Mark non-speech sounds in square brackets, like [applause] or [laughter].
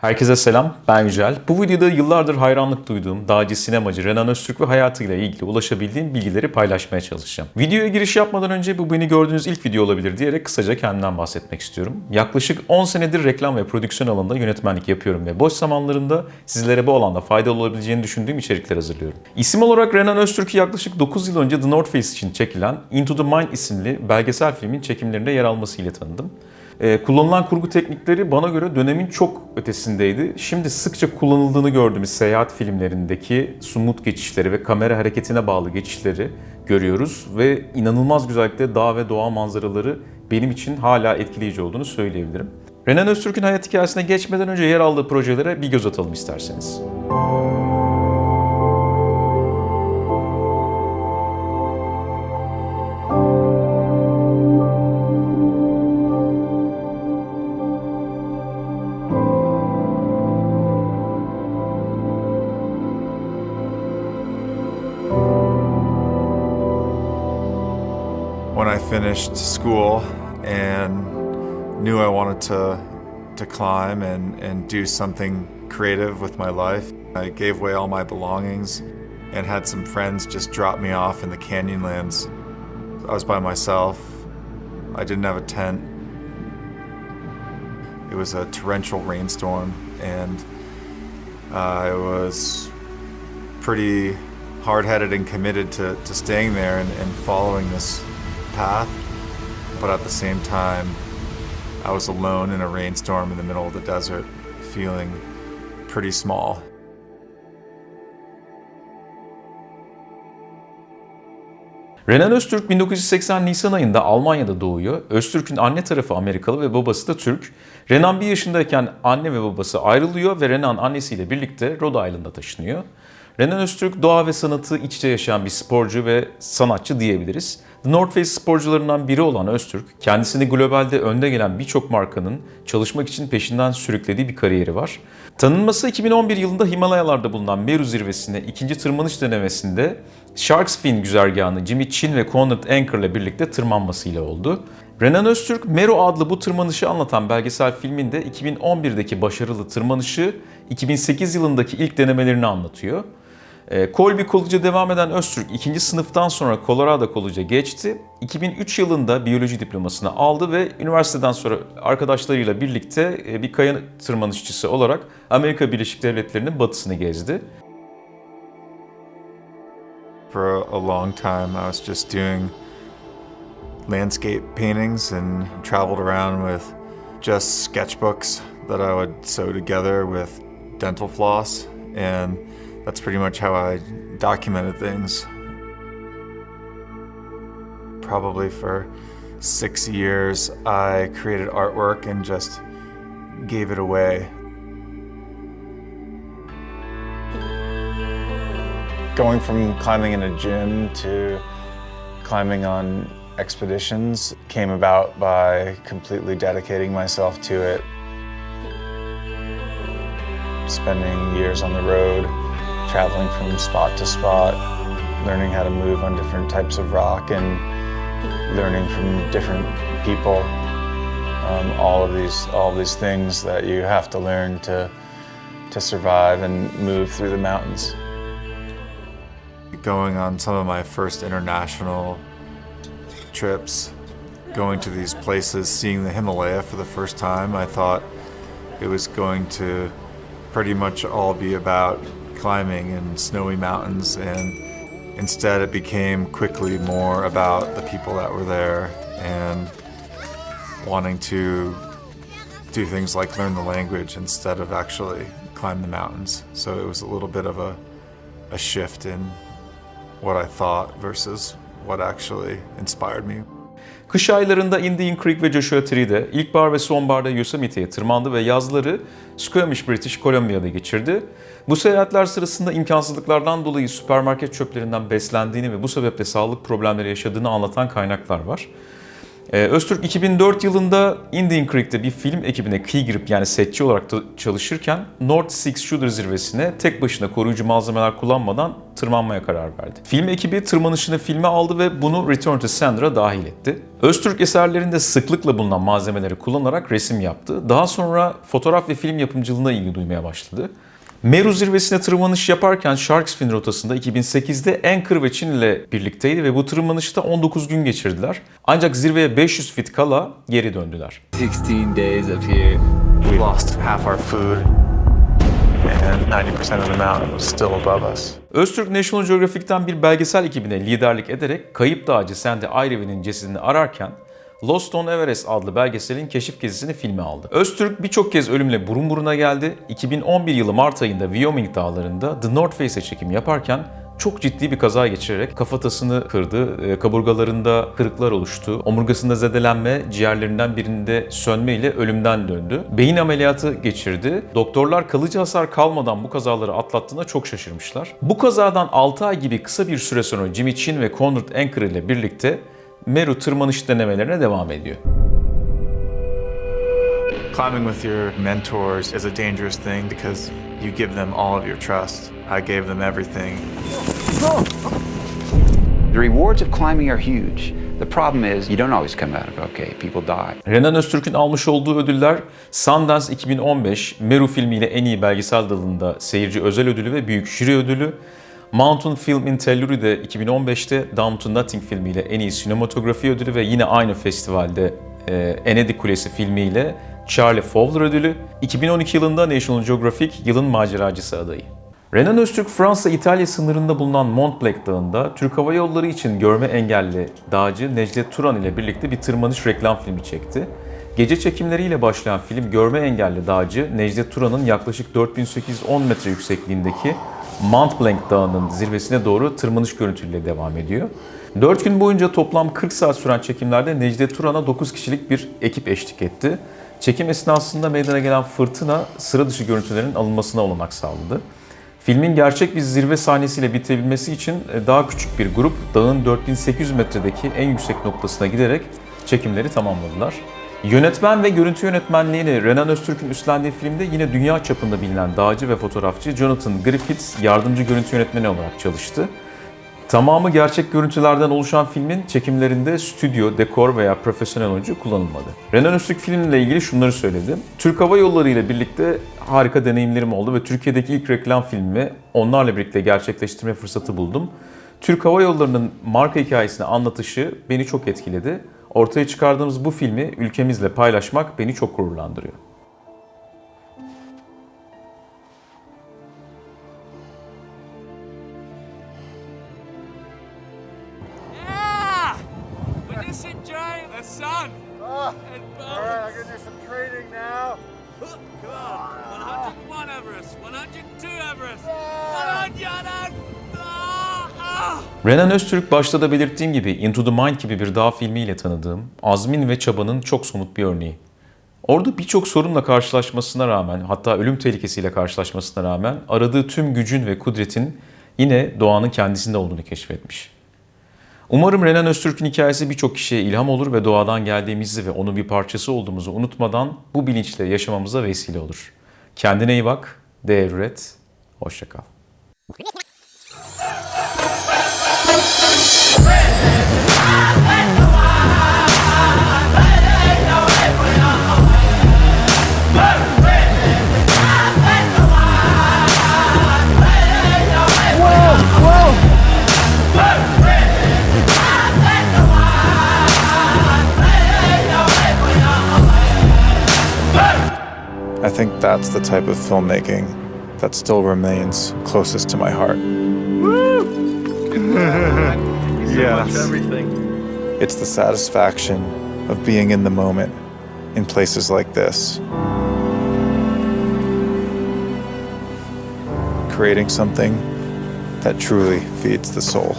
Herkese selam, ben Yücel. Bu videoda yıllardır hayranlık duyduğum dağcı sinemacı Renan Öztürk ve hayatıyla ilgili ulaşabildiğim bilgileri paylaşmaya çalışacağım. Videoya giriş yapmadan önce bu beni gördüğünüz ilk video olabilir diyerek kısaca kendimden bahsetmek istiyorum. Yaklaşık 10 senedir reklam ve prodüksiyon alanında yönetmenlik yapıyorum ve boş zamanlarımda sizlere bu alanda faydalı olabileceğini düşündüğüm içerikler hazırlıyorum. İsim olarak Renan Öztürk'ü yaklaşık 9 yıl önce The North Face için çekilen Into the Mind isimli belgesel filmin çekimlerinde yer almasıyla tanıdım. Ee, kullanılan kurgu teknikleri bana göre dönemin çok ötesindeydi. Şimdi sıkça kullanıldığını gördüğümüz seyahat filmlerindeki sumut geçişleri ve kamera hareketine bağlı geçişleri görüyoruz ve inanılmaz güzellikte dağ ve doğa manzaraları benim için hala etkileyici olduğunu söyleyebilirim. Renan Öztürk'ün hayat hikayesine geçmeden önce yer aldığı projelere bir göz atalım isterseniz. when finished school and knew I wanted to to climb and, and do something creative with my life. I gave away all my belongings and had some friends just drop me off in the Canyonlands. I was by myself. I didn't have a tent. It was a torrential rainstorm and uh, I was pretty hard-headed and committed to, to staying there and, and following this path. But at the same time, I was alone in a rainstorm in the middle of the desert, feeling pretty small. Renan Öztürk 1980 Nisan ayında Almanya'da doğuyor. Öztürk'ün anne tarafı Amerikalı ve babası da Türk. Renan bir yaşındayken anne ve babası ayrılıyor ve Renan annesiyle birlikte Rhode Island'a taşınıyor. Renan Öztürk doğa ve sanatı iç içe yaşayan bir sporcu ve sanatçı diyebiliriz. The North Face sporcularından biri olan Öztürk, kendisini globalde önde gelen birçok markanın çalışmak için peşinden sürüklediği bir kariyeri var. Tanınması 2011 yılında Himalayalarda bulunan Meru zirvesine ikinci tırmanış denemesinde Shark's Fin güzergahını Jimmy Chin ve Conrad Anker ile birlikte tırmanmasıyla oldu. Renan Öztürk, Meru adlı bu tırmanışı anlatan belgesel filminde 2011'deki başarılı tırmanışı 2008 yılındaki ilk denemelerini anlatıyor. E, Colby College'a devam eden Öztürk ikinci sınıftan sonra Colorado College'a geçti. 2003 yılında biyoloji diplomasını aldı ve üniversiteden sonra arkadaşlarıyla birlikte e, bir kaya tırmanışçısı olarak Amerika Birleşik Devletleri'nin batısını gezdi. For a, long time, I was just doing landscape paintings and traveled around with just sketchbooks that I would sew together with dental floss, and that's pretty much how I documented things. Probably for six years, I created artwork and just gave it away. Going from climbing in a gym to climbing on expeditions came about by completely dedicating myself to it. Spending years on the road, traveling from spot to spot, learning how to move on different types of rock and learning from different people. Um, all of these all of these things that you have to learn to to survive and move through the mountains. Going on some of my first international trips, going to these places, seeing the Himalaya for the first time, I thought it was going to pretty much all be about climbing in snowy mountains, and instead it became quickly more about the people that were there and wanting to do things like learn the language instead of actually climb the mountains. So it was a little bit of a, a shift in what I thought versus what actually inspired me. Kış aylarında Indian Creek ve Joshua Tree'de, ilkbahar ve sonbaharda Yosemite'ye tırmandı ve yazları Squamish, British Columbia'da geçirdi. Bu seyahatler sırasında imkansızlıklardan dolayı süpermarket çöplerinden beslendiğini ve bu sebeple sağlık problemleri yaşadığını anlatan kaynaklar var. Ee, Öztürk 2004 yılında Indian Creek'te bir film ekibine key girip yani setçi olarak da çalışırken North Six Shooter zirvesine tek başına koruyucu malzemeler kullanmadan tırmanmaya karar verdi. Film ekibi tırmanışını filme aldı ve bunu Return to Sender'a dahil etti. Öztürk eserlerinde sıklıkla bulunan malzemeleri kullanarak resim yaptı. Daha sonra fotoğraf ve film yapımcılığına ilgi duymaya başladı. Meru zirvesine tırmanış yaparken Sharks Fin rotasında 2008'de Anchor ve Çin ile birlikteydi ve bu tırmanışta 19 gün geçirdiler. Ancak zirveye 500 fit kala geri döndüler. 16 days up here. We lost half our food, and 90% of the mountain was still above us. Öztürk National Geographic'ten bir belgesel ekibine liderlik ederek kayıp dağcı Sandy Irevi'nin cesedini ararken Lost on Everest adlı belgeselin keşif gezisini filme aldı. Öztürk birçok kez ölümle burun buruna geldi. 2011 yılı Mart ayında Wyoming dağlarında The North Face'e çekim yaparken çok ciddi bir kaza geçirerek kafatasını kırdı, e, kaburgalarında kırıklar oluştu, omurgasında zedelenme, ciğerlerinden birinde sönme ile ölümden döndü. Beyin ameliyatı geçirdi. Doktorlar kalıcı hasar kalmadan bu kazaları atlattığına çok şaşırmışlar. Bu kazadan 6 ay gibi kısa bir süre sonra Jimmy Chin ve Conrad Anker ile birlikte Meru tırmanış denemelerine devam ediyor. Climbing with your mentors is a dangerous thing because you give them all of your trust. I gave them everything. The rewards of climbing are huge. The problem is you don't always come out of okay. People die. Renan Öztürk'ün almış olduğu ödüller Sundance 2015 Meru filmiyle en iyi belgesel dalında seyirci özel ödülü ve büyük jüri ödülü. Mountain Film in Telluri'de 2015'te Down to Nothing filmiyle en iyi sinematografi ödülü ve yine aynı festivalde e, Enedik Kulesi filmiyle Charlie Fowler ödülü. 2012 yılında National Geographic yılın maceracısı adayı. Renan Öztürk Fransa-İtalya sınırında bulunan Mont Blanc Dağı'nda Türk Hava Yolları için görme engelli dağcı Necdet Turan ile birlikte bir tırmanış reklam filmi çekti. Gece çekimleriyle başlayan film görme engelli dağcı Necdet Turan'ın yaklaşık 4810 metre yüksekliğindeki Mont Blanc Dağı'nın zirvesine doğru tırmanış görüntüleriyle devam ediyor. 4 gün boyunca toplam 40 saat süren çekimlerde Necdet Turan'a 9 kişilik bir ekip eşlik etti. Çekim esnasında meydana gelen fırtına sıra dışı görüntülerin alınmasına olanak sağladı. Filmin gerçek bir zirve sahnesiyle bitebilmesi için e, daha küçük bir grup dağın 4800 metredeki en yüksek noktasına giderek çekimleri tamamladılar. Yönetmen ve görüntü yönetmenliğini Renan Öztürk'ün üstlendiği filmde yine dünya çapında bilinen dağcı ve fotoğrafçı Jonathan Griffiths yardımcı görüntü yönetmeni olarak çalıştı. Tamamı gerçek görüntülerden oluşan filmin çekimlerinde stüdyo, dekor veya profesyonel oyuncu kullanılmadı. Renan Öztürk filmle ilgili şunları söyledi. Türk Hava Yolları ile birlikte harika deneyimlerim oldu ve Türkiye'deki ilk reklam filmimi onlarla birlikte gerçekleştirme fırsatı buldum. Türk Hava Yolları'nın marka hikayesini anlatışı beni çok etkiledi. Ortaya çıkardığımız bu filmi ülkemizle paylaşmak beni çok gururlandırıyor. Renan Öztürk başta da belirttiğim gibi Into the Mind gibi bir dağ filmiyle tanıdığım, azmin ve çabanın çok somut bir örneği. Orada birçok sorunla karşılaşmasına rağmen, hatta ölüm tehlikesiyle karşılaşmasına rağmen aradığı tüm gücün ve kudretin yine doğanın kendisinde olduğunu keşfetmiş. Umarım Renan Öztürk'ün hikayesi birçok kişiye ilham olur ve doğadan geldiğimizi ve onun bir parçası olduğumuzu unutmadan bu bilinçle yaşamamıza vesile olur. Kendine iyi bak, değer üret, hoşça think that's the type of filmmaking that still remains closest to my heart. [laughs] yes. It's the satisfaction of being in the moment in places like this. Creating something that truly feeds the soul.